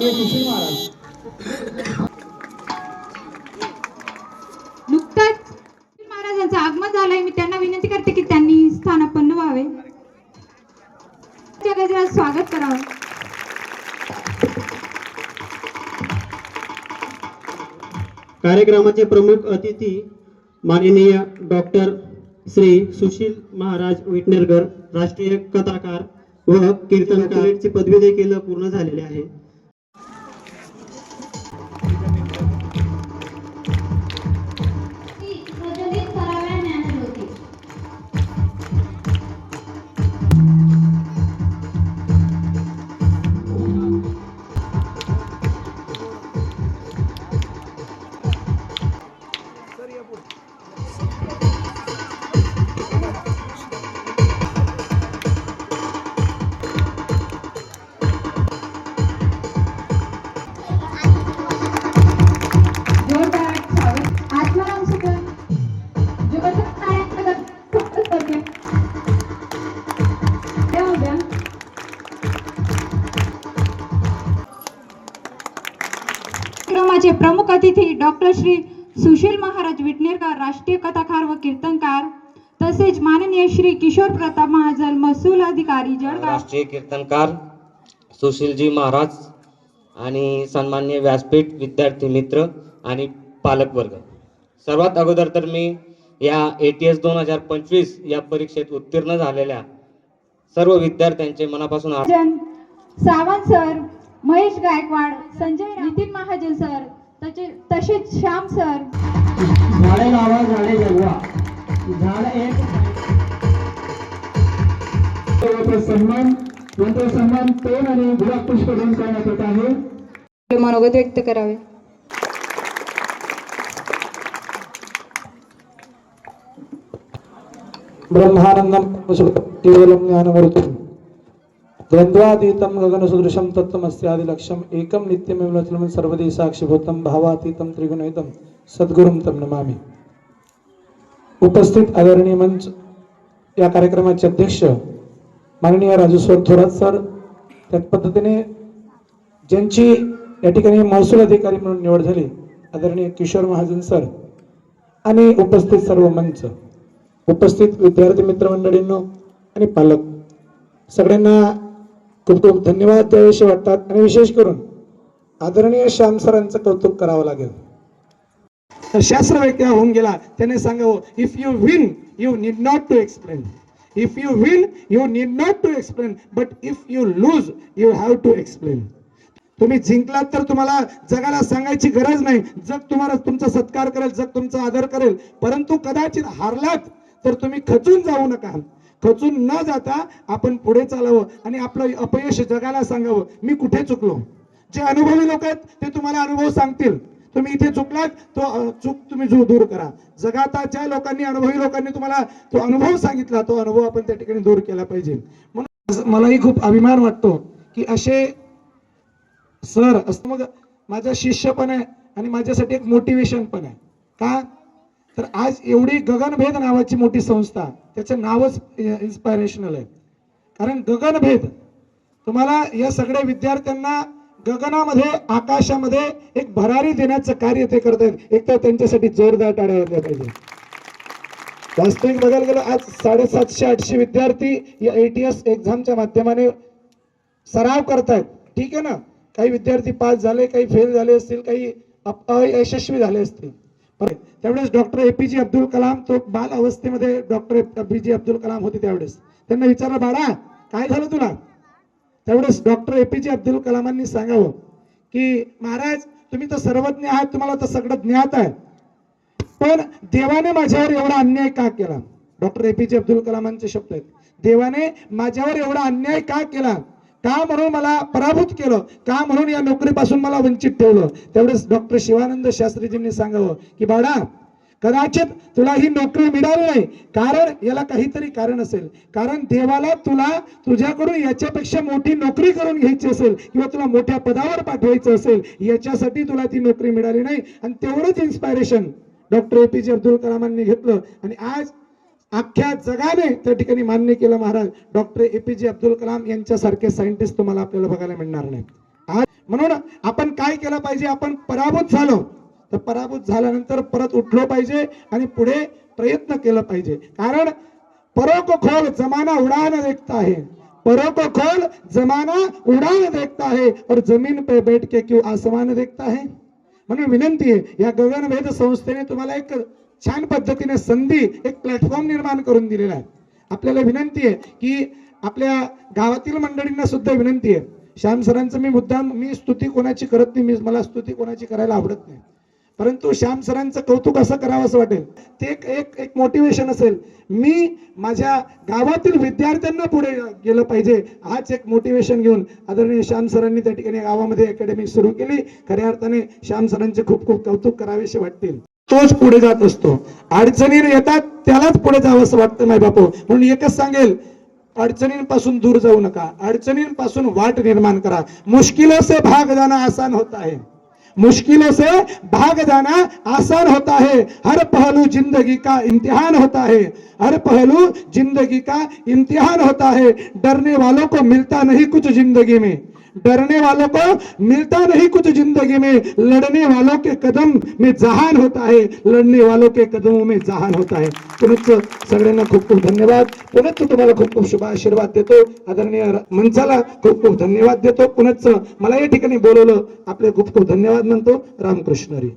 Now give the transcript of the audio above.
माननीय सुशील महाराज. नुकतंच महाराजांचं आगमन झालंय. मी त्यांना विनंती करते की त्यांनी स्थानापन्न व्हावे. स्वागत करावं. कार्यक्रमाचे प्रमुख अतिथी माननीय डॉक्टर श्री सुशील महाराज विटनेरकर राष्ट्रीय कथाकार व कीर्तनकारची पदवी देखील पूर्ण झालेली आहे. अतिथी डॉक्टर श्री सुशील महाराज विटनेरकर राष्ट्रीय कथाकार व कीर्तनकार तसेच माननीय श्री किशोर प्रताप महाजन महसूल अधिकारी जळगाव. राष्ट्रीय कीर्तनकार सुशीलजी महाराज आणि सन्मान्य व्यासपीठ विद्यार्थी मित्र आणि पालकवर्ग सर्वात अगोदर तर मी या ए टी एस दोन हजार पंचवीस या परीक्षेत उत्तीर्ण झालेल्या सर्व विद्यार्थ्यांचे मनापासून सावंत सर महेश गायकवाड संजय नितीन महाजन सर तसे- तसेच श्याम सर. झाडे लावा झाडे जगवा. झाड एक. सन्मान यांचा सन्मान पेन आणि गुलाब पुष्प देऊन करण्यात येत आहे. मनोगत व्यक्त करावे. ज्ञानमूर्तिं द्वंद्वातीतं गगनसदृशं तत्त्वमस्यादिलक्ष्यम् एकं नित्यमेव सर्वदी साक्षीभूतं भावातीतं त्रिगुणयुतं सद्गुरुं तं नमामि। उपस्थित आदरणीय मंच या कार्यक्रमाचे अध्यक्ष माननीय राजू थोरात सर त्याच पद्धतीने ज्यांची या ठिकाणी महसूल अधिकारी म्हणून निवड झाली आदरणीय किशोर महाजन सर आणि उपस्थित सर्व मंच उपस्थित विद्यार्थी मित्रमंडळींनो आणि पालक सगळ्यांना खूप खूप धन्यवाद द्यावेसे वाटतात. आणि विशेष करून आदरणीय श्याम सरांचं कौतुक करावं लागेल. तर शास्त्र व्यक्ती होऊन गेला. त्याने सांगावं if you win you need not to explain if you win you need not to explain but if you lose you have to explain तुम्ही जिंकलात तर तुम्हाला जगाला सांगायची गरज नाही. जग तुम्हाला तुमचा सत्कार करेल जग तुमचा आदर करेल. परंतु कदाचित हारलात तर तुम्ही खचून जाऊ नका. खचून न जाता आपण पुढे चालावं आणि आपलं अपयश जगाला सांगावं. मी कुठे चुकलो? जे अनुभवी लोक आहेत ते तुम्हाला अनुभव सांगतील. तुम्ही इथे चुकलात तो चूक तुम्ही जो दूर करा. जगाता ज्या लोकांनी अनुभवी लोकांनी तुम्हाला तो अनुभव सांगितला तो अनुभव आपण त्या ठिकाणी दूर केला पाहिजे. म्हणून मलाही खूप अभिमान वाटतो की असे सर असं मग माझा शिष्य पण आहे आणि माझ्यासाठी एक मोटिवेशन पण आहे. का? तर आज एवढी गगनभेद नावाची मोठी संस्था त्याचं नावच इन्स्पायरेशनल आहे. कारण गगनभेद तुम्हाला या सगळ्या विद्यार्थ्यांना गगनामध्ये आकाशामध्ये एक भरारी देण्याचं कार्य ते करत आहेत. एक तर त्यांच्यासाठी जोरदार टाळ्या वाजल्या पाहिजे. वास्तविक बघायला गेलं आज साडेसातशे आठशे विद्यार्थी या एटीएस एक्झामच्या माध्यमाने सराव करतायत. ठीक आहे ना? काही विद्यार्थी पास झाले काही फेल झाले असतील काही अयशस्वी झाले असतील. त्यावेळेस डॉक्टर ए पी जे अब्दुल कलाम तो बाल अवस्थेमध्ये डॉक्टर ए पी जे अब्दुल कलाम होते त्यावेळेस. त्यांना विचारलं बाळा काय झालं तुला? त्यावेळेस डॉक्टर ए पी जे अब्दुल कलामांनी सांगावं की महाराज तुम्ही तर सर्वज्ञ आहात तुम्हाला तर सगळं ज्ञात आहे. पण देवाने माझ्यावर एवढा अन्याय का केला? डॉक्टर ए पी जे अब्दुल कलामांचे शब्द आहेत. देवाने माझ्यावर एवढा अन्याय का केला? का म्हणून मला पराभूत केलं. का म्हणून या नोकरीपासून मला वंचित ठेवलं? तेवढंच डॉक्टर शिवानंद शास्त्रीजींनी सांगावं की बाळा कदाचित तुला ही नोकरी मिळाली नाही. कारण याला काहीतरी कारण असेल. कारण देवाला तुला तुझ्याकडून याच्यापेक्षा मोठी नोकरी करून घ्यायची असेल किंवा तुला मोठ्या पदावर पाठवायचं असेल याच्यासाठी तुला ती नोकरी मिळाली नाही. आणि तेवढंच इन्स्पायरेशन डॉक्टर ए पी जे अब्दुल कलामांनी घेतलं. आणि आज अख्ख्या जगाने त्या ठिकाणी मान्य केलं महाराज. डॉक्टर ए पी जे अब्दुल कलाम यांच्यासारखे सायंटिस्ट तुम्हाला आपल्याला बघायला मिळणार नाहीत. आज म्हणून आपण काय केलं पाहिजे? आपण पराभूत झालो. तर पराभूत झाल्यानंतर परत उठलो पाहिजे आणि पुढे प्रयत्न केलं पाहिजे. कारण परोक खोल जमाना उड़ान देखता है परोक खोल जमाना उड़ान देखता है और जमीन पे बैठ के क्यों आसमान देखता है? म्हणून विनंती आहे या गगनभेद संस्थेने तुम्हाला एक छान पद्धतीने संधी एक प्लॅटफॉर्म निर्माण करून दिलेला आहे. आपल्याला विनंती आहे की आपल्या गावातील मंडळींना सुद्धा विनंती आहे. श्याम सरांचं मी मुद्दाम मी स्तुती कोणाची करत नाही मी मला स्तुती कोणाची करायला आवडत नाही. परंतु श्याम सरांचं कौतुक असं करावं असं वाटेल. ते एक एक एक मोटिवेशन असेल. मी माझ्या गावातील विद्यार्थ्यांना पुढे गेलं पाहिजे हाच एक मोटिवेशन घेऊन आदरणीय श्याम सरांनी त्या ठिकाणी गावामध्ये अकॅडमी सुरू केली. खऱ्या अर्थाने श्याम सरांचे खूप खूप कौतुक करावेसे वाटतील. तोच पुढे जात असतो. अडचणी येतात त्यालाच पुढे जावं असं वाटतं नाही बापू. म्हणून एकच सांगेल अडचणींपासून दूर जाऊ नका. अडचणींपासून वाट निर्माण करा. मुश्किल से भाग जाना आसान होता है. मुश्किलों से भाग जाना आसान होता है। हर पहलू ज़िंदगी का इम्तिहान होता है। हर पहलू ज़िंदगी का इम्तिहान होता है। डरने वालों को मिलता नहीं कुछ ज़िंदगी में। डरने वालों को मिलता नहीं कुछ जिंदगी में। लड़ने वालों के कदम में जहान होता है। लड़ने वालों के कदमों में जहान होता है। पुनच सगळ्यांना खूप खूप धन्यवाद। पुनच तुम्हाला खूप खूप शुभ आशीर्वाद देतो। आदरणीय मंचाला खूप खूप धन्यवाद देतो। पुनच मला या ठिकाणी बोलवलं. आपले खूप खूप धन्यवाद म्हणतो. रामकृष्ण हरी